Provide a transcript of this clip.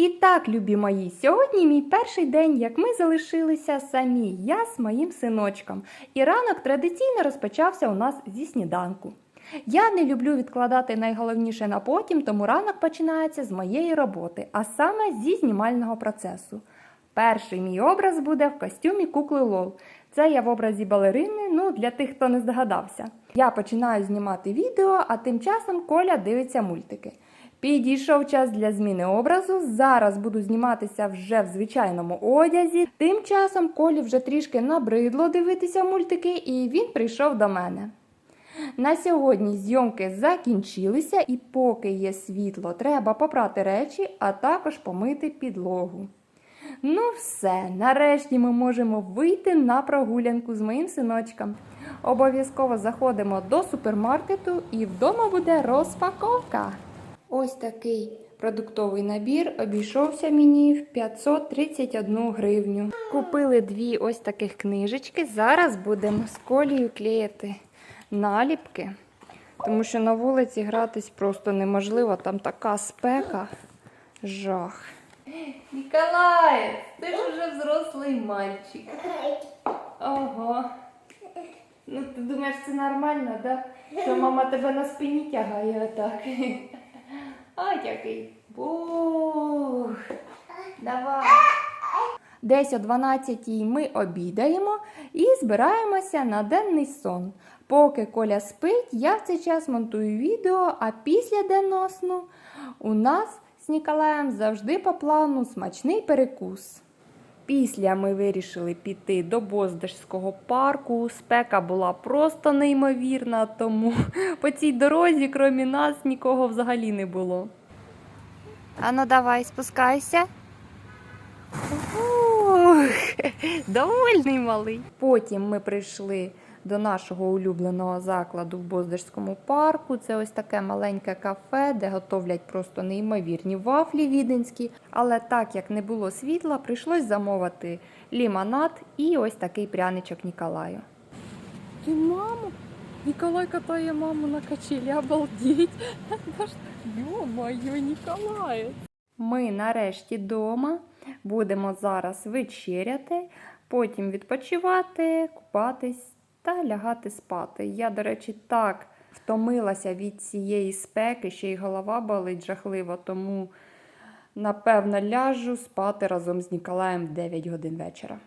І так, любі мої, сьогодні мій перший день, як ми залишилися самі, я з моїм синочком. І ранок традиційно розпочався у нас зі сніданку. Я не люблю відкладати найголовніше на потім, тому ранок починається з моєї роботи, а саме зі знімального процесу. Перший мій образ буде в костюмі кукли Лол. Це я в образі балерини, ну для тих, хто не здогадався. Я починаю знімати відео, а тим часом Коля дивиться мультики. Підійшов час для зміни образу. Зараз буду зніматися вже в звичайному одязі. Тим часом Колі вже трішки набридло дивитися мультики, і він прийшов до мене. На сьогодні зйомки закінчилися, і поки є світло, треба попрати речі, а також помити підлогу. Ну, все, нарешті ми можемо вийти на прогулянку з моїм синочком. Обов'язково заходимо до супермаркету і вдома буде розпаковка. Ось такий продуктовий набір обійшовся мені в 531 гривню. Купили дві ось таких книжечки. Зараз будемо з колією клеїти наліпки, тому що на вулиці гратись просто неможливо. Там така спека. Жах. Ніколай, ти ж уже взрослий мальчик. Ого. Ну, ти думаєш, це нормально, да? Що мама тебе на спині тягає отак. А, який. Бух. Давай. Десь о 12-й ми обідаємо і збираємося на денний сон. Поки Коля спить, я в цей час монтую відео, а після денного сну у нас з Ніколаєм завжди по плану смачний перекус. Після ми вирішили піти до Боздашського парку. Спека була просто неймовірна, тому по цій дорозі, крім нас, нікого взагалі не було. Ану, давай, спускайся. Ух, довольний малий. Потім ми прийшли до нашого улюбленого закладу в Боздашському парку. Це ось таке маленьке кафе, де готовлять просто неймовірні вафлі віденські. Але так як не було світла, прийшлось замовити лімонад і ось такий пряничок Ніколаю. І маму? Ніколай катає маму на качелі, обалдіть. Йо-моє, Ніколай. Ми нарешті вдома. Будемо зараз вечеряти, потім відпочивати, купатись та лягати спати. Я, до речі, так втомилася від цієї спеки, ще й голова болить жахливо, тому напевно ляжу спати разом з Ніколаєм в 9 годин вечора.